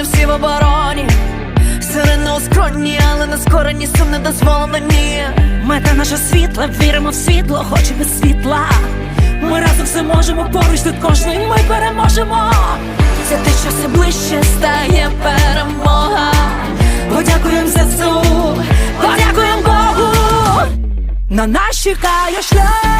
вони всі в обороні. Сирени у але не скорені, сум не дозволено, ні. Мета наша світла, віримо в світло, хоч без світла. Ми разом все можемо, поруч тут кожний ми переможемо. Це те, що все ближче стає перемога. Подякуємо ЗСУ, подякуємо Богу. На нас чекає шлях,